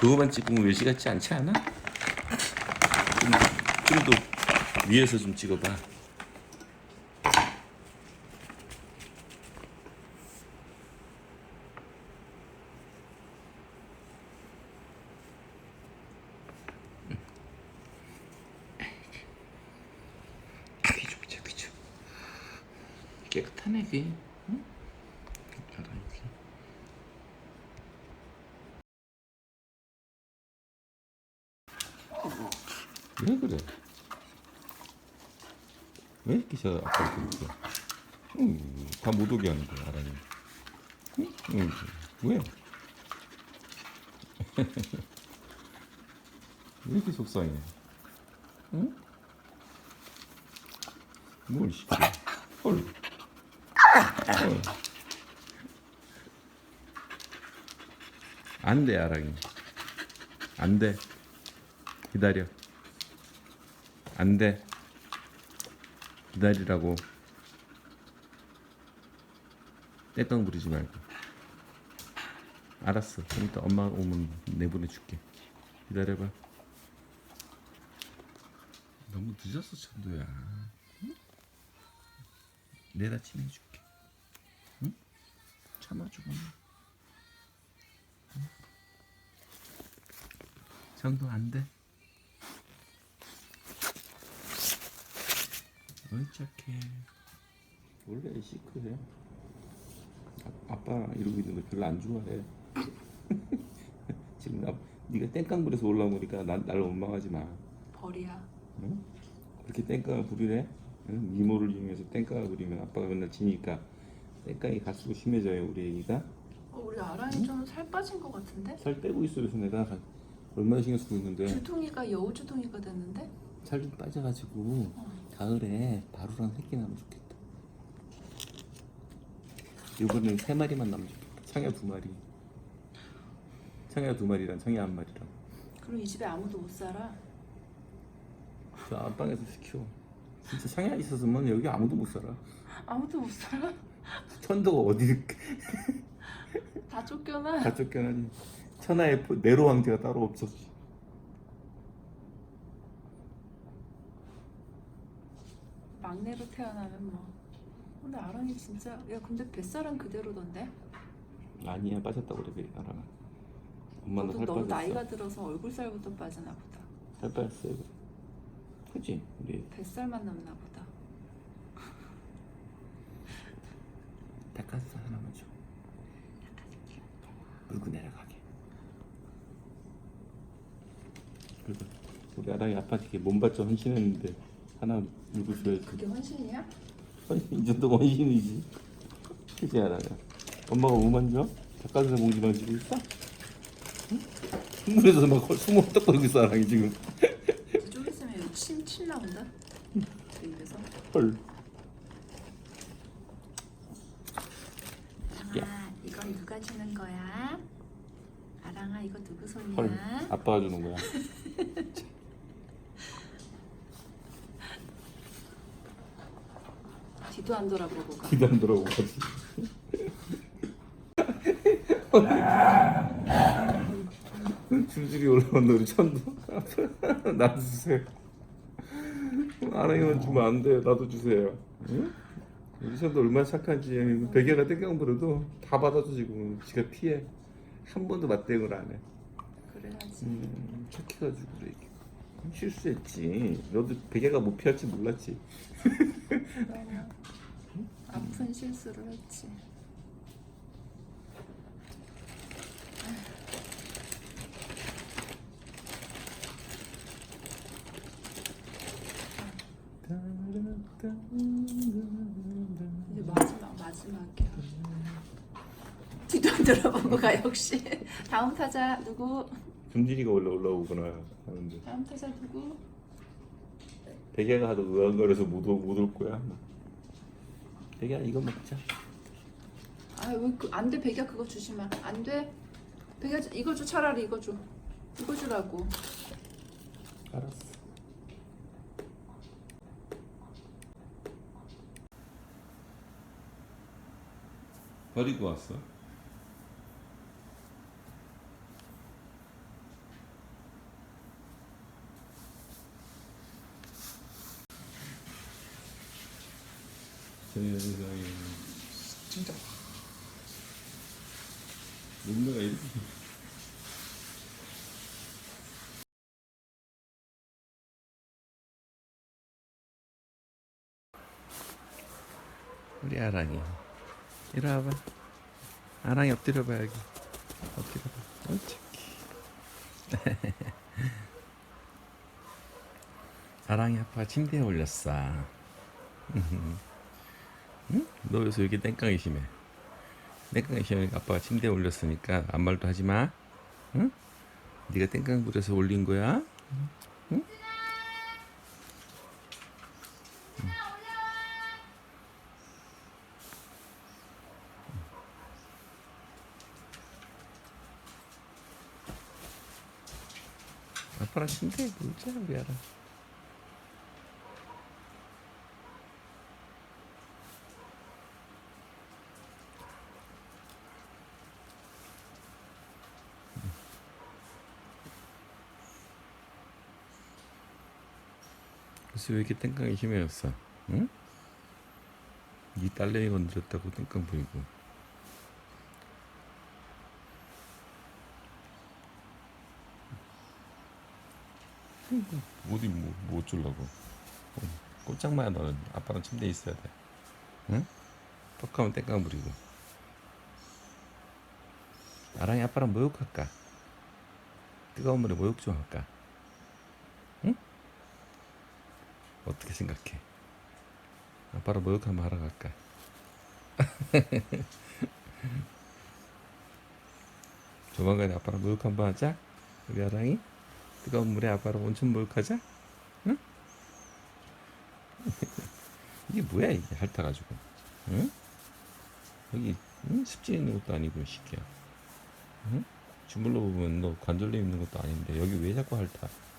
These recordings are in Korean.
그거만 찍으면 외시 같지 않지 않아? 좀, 좀더 위에서 좀 찍어봐. 비주 비주 깨끗하네 귀. 응? 알아 귀. 왜 그래? 저 아빠 그렇게? 응, 다못 오게 하는 거야, 알아니? 응? 응, 왜? 왜 이렇게 속상해? 응? 뭘 시켜? 헐. 헐. 안 돼, 아랑이. 안 돼. 기다려. 안 돼. 기다리라고. 떼깡 부리지 말고. 알았어. 좀 이따 엄마 오면 내보내줄게. 기다려봐. 너무 늦었어, 천도야. 응? 내일 아침에 해줄게. 응? 참아주고. 응? 천도 안 돼. 어이 착해. 원래 시크해. 아, 아빠 이러고 있는데 별로 안 좋아해. 지금 나 네가 땡깡 부려서 올라오니까 난, 날 원망하지 마. 벌이야. 응? 그렇게 땡깡을 부리래? 응? 미모를 이용해서 땡깡을 부리면 아빠가 맨날 지니까 땡깡이 갈수록 심해져요 우리 애기가. 어, 우리 아랑이 좀살 빠진 것 같은데? 살 빼고 있어 그래서 내가. 얼마나 신경 쓰고 있는데. 주둥이가 여우 주둥이가 됐는데? 살 좀 빠져가지고 가을에 바로랑 새끼 나면 좋겠다. 이번엔 세 마리만 나면 좋겠다. 창야 두 마리. 창야 두 마리랑 창야 한 마리랑. 그럼 이 집에 아무도 못 살아. 저 안방에서 시켜. 진짜 창야 있었으면 여기 아무도 못 살아. 아무도 못 살아? 천도가 어디 다 쫓겨나. 다 쫓겨나니. 천하의 포- 네로 황제가 따로 없었지. 막내로 태어나면 뭐. 근데 아랑이 진짜 야 근데 뱃살은 그대로던데? 아니야 빠졌다고 그래. 엄마는 너도 살 너무 빠졌어. 나이가 들어서 얼굴 살부터 빠지나 보다. 살 빠졌어요. 그지 우리 뱃살만 남나 보다. 닭가슴살 하나만 줘. 물고 내려가게. 그리고 우리 아랑이 아빠한테 몸바쳐 헌신했는데 하나 물고 줘야지. 그게 헌신이야? 이 정도 헌신이지. 그지 아랑아. 엄마가 우만 줘? 닭가슴살 봉지 만지고 있어? 응? 흥분해서 막 숨어 떡거리고 있어 아랑이 지금. 좀 있으면 여기 침, 침 나온다. 그 입에서. 헐. 아랑아 이건 누가 주는 거야? 아랑아 이거 누구 손이야? 헐. 아빠가 주는 거야. 뒤도 안 돌아보고 가. 기도 안 돌아오고 가지. 줄줄이 올라온다 우리 천도 나도 주세요. 아랑이만 주면 안 돼요. 나도 주세요. 응? 우리 천도 얼마나 착한지. 베개가 땡깡 부려도 다 받아줘 지금 지가 피해. 한 번도 맞대응을 안 해. 그래야지. 음, 착해가지고 그래 실수했지 너도 베개가 못 피할 줄 몰랐지 아픈 실수를 했지. 이제 마지막 마지막이야. 뒤도 안 돌아보고 가 역시. 다음 타자 누구? 금진이가 원래 올라오거나 하는데 다음 타자 누구? 베개가 하도 의아거려서 못올 거야. 베개야 이거 먹자. 아왜안돼 백야 그거 주지 마. 안 돼. 백야 이거 줘 차라리 이거 줘. 이거 주라고. 알았어. 버리고 왔어. 세상에 진짜 몸매가 이렇게 우리 아랑이. 이리 와봐. 아랑이 엎드려 봐 여기. 엎드려 봐. 옳지 아랑이 아빠가 침대에 올렸어 응? 너 여기서 이렇게 땡깡이 심해 땡깡이 심하니까 아빠가 침대에 올렸으니까 아무 말도 하지 마 응? 네가 땡깡 부려서 올린 거야 응? 아빠랑 침대에 놀자 우리 아랑 그래서 왜 이렇게 땡깡이 심해졌어? 응? 네 딸내미 건드렸다고 땡깡 부리고 어디 뭐, 뭐 어쩌려고 어, 꼼짝 마야 너는 아빠랑 침대에 있어야 돼 응? 뻑하면 땡깡 부리고 아랑이 아빠랑 모욕할까? 뜨거운 물에 모욕 좀 할까? 응? 어떻게 생각해? 아빠랑 모욕 한번 하러 갈까? 조만간에 아빠랑 모욕 한번 하자 우리 아랑이 뜨거운 물에 아빠랑 온천 목욕하자 응? 이게 뭐야 이게 핥아가지고 응? 여기 응? 습진 있는 것도 아니고 이 새끼야 응? 주물러 보면 너 관절염 있는 것도 아닌데 여기 왜 자꾸 핥아 응?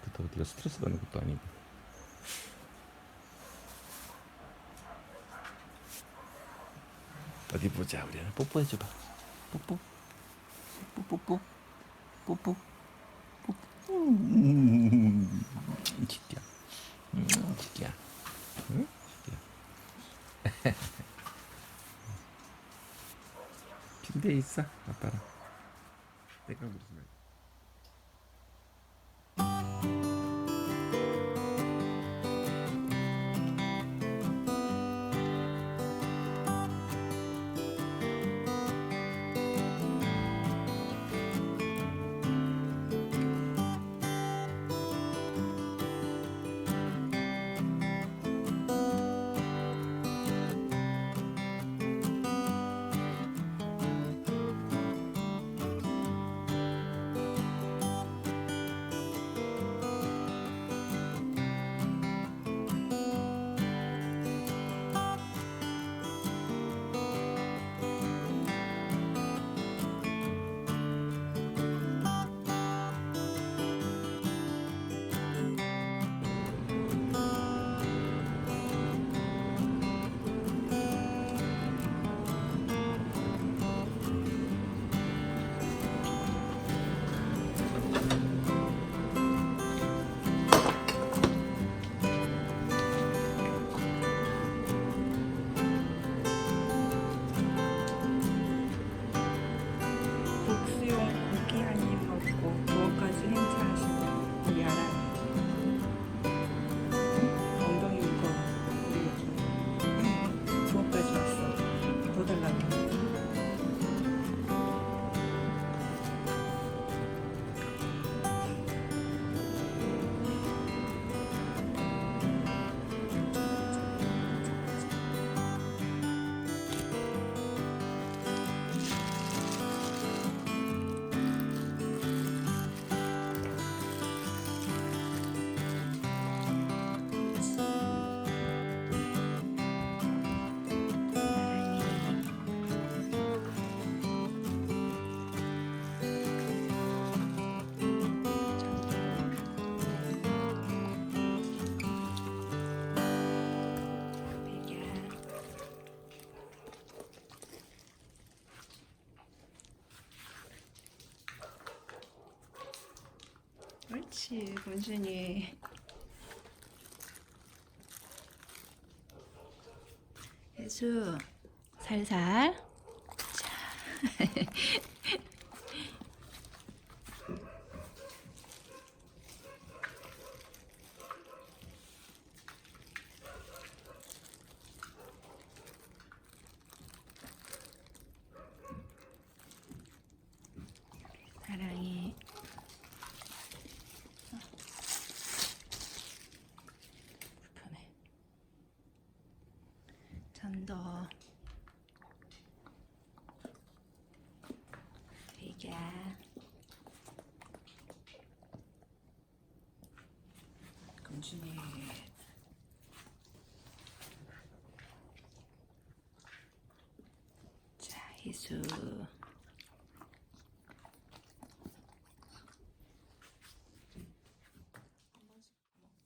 그렇다고 네가 스트레스 받는 것도 아니고. 어디 보자 우리 뽀뽀해줘봐. 뽀뽀. 뽀뽀뽀뽀. 뽀뽀. 뽀뽀 음, 기끼야 음, 기끼야 응? 기끼야 침대에 있어 아빠랑. 내가 무슨 말 그렇지 문준이 해수 살살 자 자 희수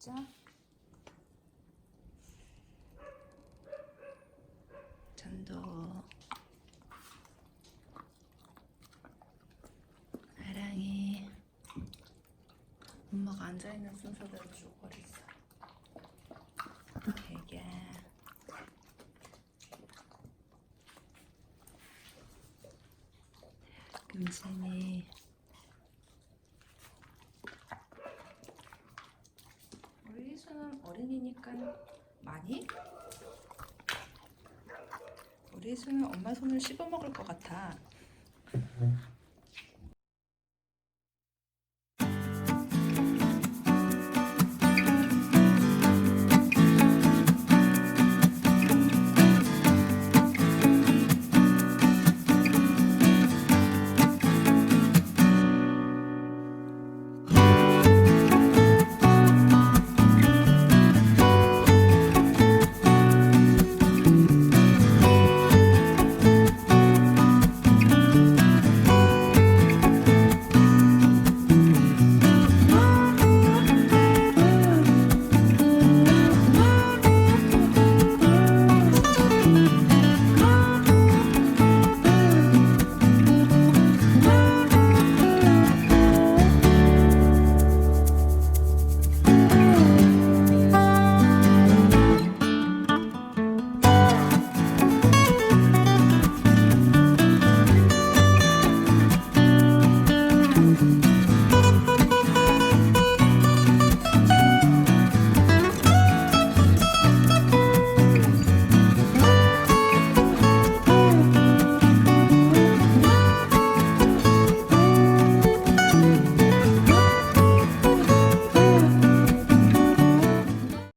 먹자 전도 사랑해 엄마가 앉아있는 순서대로 죽어버렸어 되게 금진이 우리 희수는 어린이니까 많이? 우리 희수는 엄마 손을 씹어 먹을 것 같아